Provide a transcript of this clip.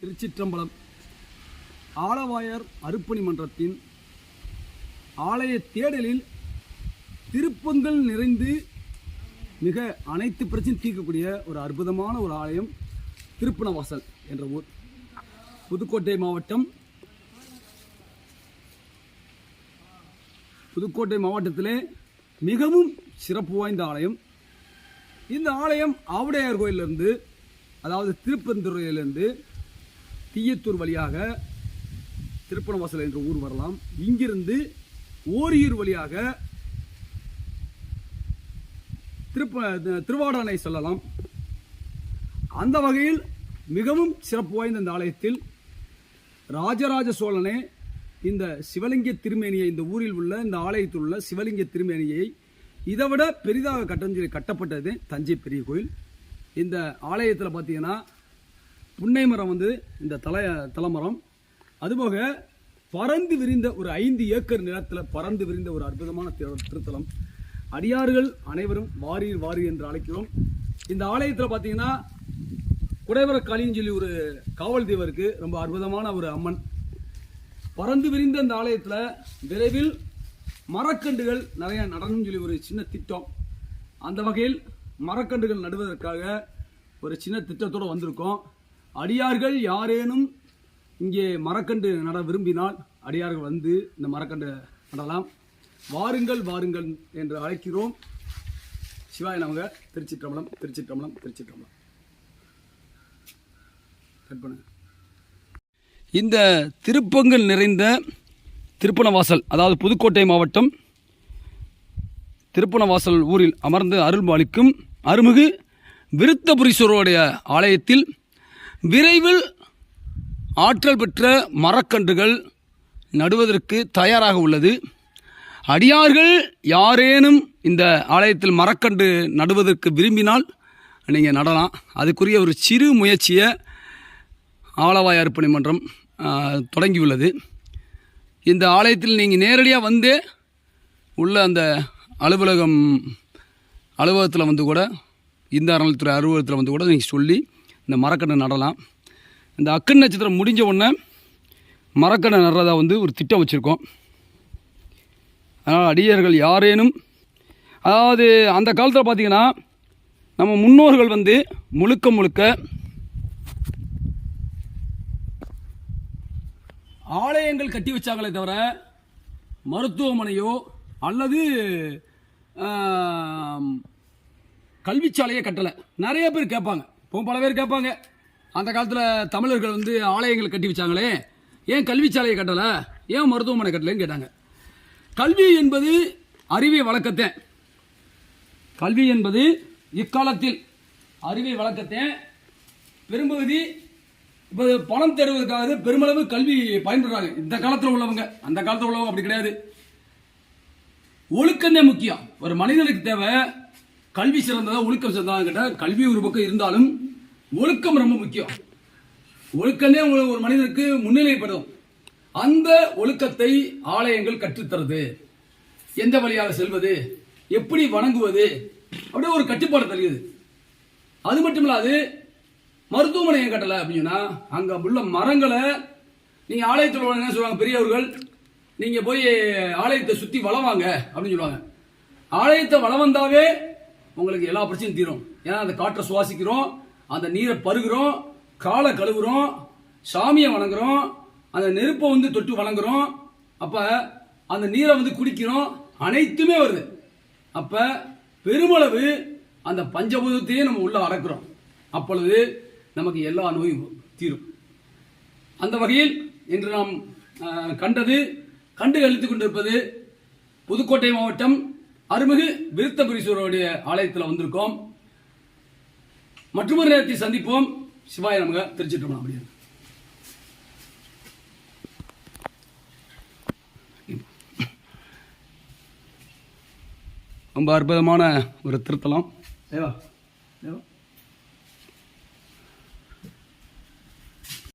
திருச்சிற்றம்பலம். ஆலவாயர் அருப்பணி மன்றத்தின் ஆலய தேடலில் திருப்பங்கள் நிறைந்து மிக அனைத்து பிரச்சனையும் தீர்க்கக்கூடிய ஒரு அற்புதமான ஒரு ஆலயம் திருப்பணவாசல் என்ற ஊர். புதுக்கோட்டை மாவட்டம் புதுக்கோட்டை மாவட்டத்திலே மிகவும் சிறப்பு வாய்ந்த ஆலயம். இந்த ஆலயம் ஆவுடையார் கோயிலிருந்து அதாவது திருப்பந்துறையிலிருந்து தீயத்தூர் வழியாக திருப்பணவாசல் என்ற ஊர் வரலாம். இங்கிருந்து ஓரியூர் வழியாக திருப்ப திருவாடானை சொல்லலாம். அந்த வகையில் மிகவும் சிறப்பு வாய்ந்த இந்த ஆலயத்தில் ராஜராஜ சோழனே இந்த சிவலிங்க திருமேனியை இந்த ஊரில் உள்ள இந்த ஆலயத்தில் உள்ள சிவலிங்க திருமேனியை இதைவிட பெரிதாக கட்டஞ்சு கட்டப்பட்டது தஞ்சை பெரிய கோயில். இந்த ஆலயத்தில் பார்த்தீங்கன்னா புன்னை மரம் வந்து இந்த தலை தலைமரம். அதுபோக பறந்து விரிந்த ஒரு ஐந்து ஏக்கர் நிலத்தில் பறந்து விரிந்த ஒரு அற்புதமான திருத்தலம். அடியார்கள் அனைவரும் வாரீர் வாரீர் என்று அழைக்கிறோம். இந்த ஆலயத்தில் பார்த்தீங்கன்னா குடைவர காளின்னு சொல்லி ஒரு காவல் தெய்வருக்கு ரொம்ப அற்புதமான ஒரு அம்மன். பறந்து விரிந்த இந்த ஆலயத்தில் விரைவில் மரக்கன்றுகள் நிறையா நடணும்னு சொல்லி ஒரு சின்ன திட்டம். அந்த வகையில் மரக்கன்றுகள் நடுவதற்காக ஒரு சின்ன திட்டத்தோடு வந்திருக்கோம். அடியார்கள் யாரேனும் இங்கே மரக்கண்டு நட விரும்பினால் அடியார்கள் வந்து இந்த மரக்கண்டு நடலாம். வாருங்கள் வாருங்கள் என்று அழைக்கிறோம். சிவாய நமக திருச்சிற்றம்பலம் திருச்சிற்றம்பலம் திருச்சிற்றம்பலம். கட் பண்ணுங்க இந்த திருப்பங்கள் நிறைந்த திருப்பணவாசல் அதாவது புதுக்கோட்டை மாவட்டம் திருப்பணவாசல் ஊரில் அமர்ந்து அருள்பாலிக்கும் அருள்மிகு விருத்தபுரீஸ்வரருடைய ஆலயத்தில் விரைவில் ஆற்றல் பெற்ற மரக்கன்றுகள் நடுவதற்கு தயாராக உள்ளது. அடியார்கள் யாரேனும் இந்த ஆலயத்தில் மரக்கன்று நடுவதற்கு விரும்பினால் நீங்கள் நடலாம். அதுக்குரிய ஒரு சிறு முயற்சியை ஆலவாய் அர்ப்பணி மன்றம் தொடங்கியுள்ளது. இந்த ஆலயத்தில் நீங்கள் நேரடியாக வந்து உள்ள அந்த அலுவலகம் அலுவலகத்தில் வந்து கூட இந்த அறநிலைத்துறை அலுவலகத்தில் வந்து கூட நீங்கள் சொல்லி இந்த மரக்கட்டை நடலாம். இந்த அக்கன் நட்சத்திரம் முடிஞ்ச உடனே மரக்கட்டை நடுறதா வந்து ஒரு திட்டம் வச்சுருக்கோம். அதனால் அடியர்கள் யாரேனும் அதாவது அந்த காலத்தில் பார்த்தீங்கன்னா நம்ம முன்னோர்கள் வந்து முழுக்க முழுக்க ஆலயங்கள் கட்டி வச்சாங்களே தவிர மருத்துவமனையோ அல்லது ஆம், கட்டலை. நிறைய பேர் கேட்பாங்க. இப்போ பல பேர் கேட்பாங்க. அந்த காலத்தில் தமிழர்கள் வந்து ஆலயங்கள் கட்டி வச்சாங்களே. ஏன் கல்விச்சாலையை கட்டலை? ஏன் மருத்துவமனை கட்டலைன்னு கேட்டாங்க. கல்வி என்பது அறிவை வழக்கத்தை கல்வி என்பது இக்காலத்தில் அறிவை வழக்கத்தை பெரும்பகுதி இப்போ பணம் தேடுவதற்காக பெருமளவு கல்வி பயன்படுறாங்க. இந்த காலத்தில் உள்ளவங்க. அந்த காலத்தில் உள்ளவங்க அப்படி கிடையாது. ஒழுக்கமே முக்கியம். ஒரு மனிதனுக்கு தேவை கல்வி சிறந்ததா ஒழுக்கம் சிறந்ததா கேட்டால் கல்வி ஒரு பக்கம் இருந்தாலும் ஒழுக்கம் ரொம்ப முக்கியம். ஒழுக்கமே ஒரு ஒரு மனிதனுக்கு முன்னிலைப்படும் அந்த ஒழுக்கத்தை ஆலயங்கள் கற்றுத்தருது. எந்த வழியாக செல்வது? எப்படி வணங்குவது? அப்படியே ஒரு கட்டுப்பாடு தருகிறது அது மட்டும் இல்லாது மருத்துவமனை ஏன் கட்டல அப்படின்னா அங்க உள்ள மரங்களை நீங்க ஆலயத்தில் என்ன சொல்லுவாங்க பெரியவர்கள்? நீங்க போய் ஆலயத்தை சுத்தி வளம் வாங்க அப்படின்னு சொல்லுவாங்க. ஆலயத்தை வளம் வந்தாவே உங்களுக்கு எல்லா பிரச்சனையும் தீரும். ஏன்னா அந்த காற்றை சுவாசிக்கிறோம் அந்த நீரை பருகிறோம் காலை கழுவுறோம் சாமியை வணங்குறோம் அந்த நெருப்பை வந்து தொட்டு வணங்குறோம். அப்போ அந்த நீரை வந்து குடிக்கிறோம் அனைத்துமே வருது. அப்போ பெருமளவு அந்த பஞ்சபூதத்தையே நம்ம உள்ளே அடக்கிறோம் அப்பொழுது நமக்கு எல்லா நோயும் தீரும். அந்த வகையில் இன்று நாம் கண்டது கண்டு அழித்து கொண்டிருப்பது புதுக்கோட்டை மாவட்டம் அருமிகு விருத்தபுரீஸ்வரருடைய ஆலயத்தில் வந்திருக்கோம். மற்றொரு நேரத்தை சந்திப்போம். சிவாய நமக. திருச்சிட்டோம் அப்படியே ரொம்ப அற்புதமான ஒரு திருத்தலம். தேவா தேவா.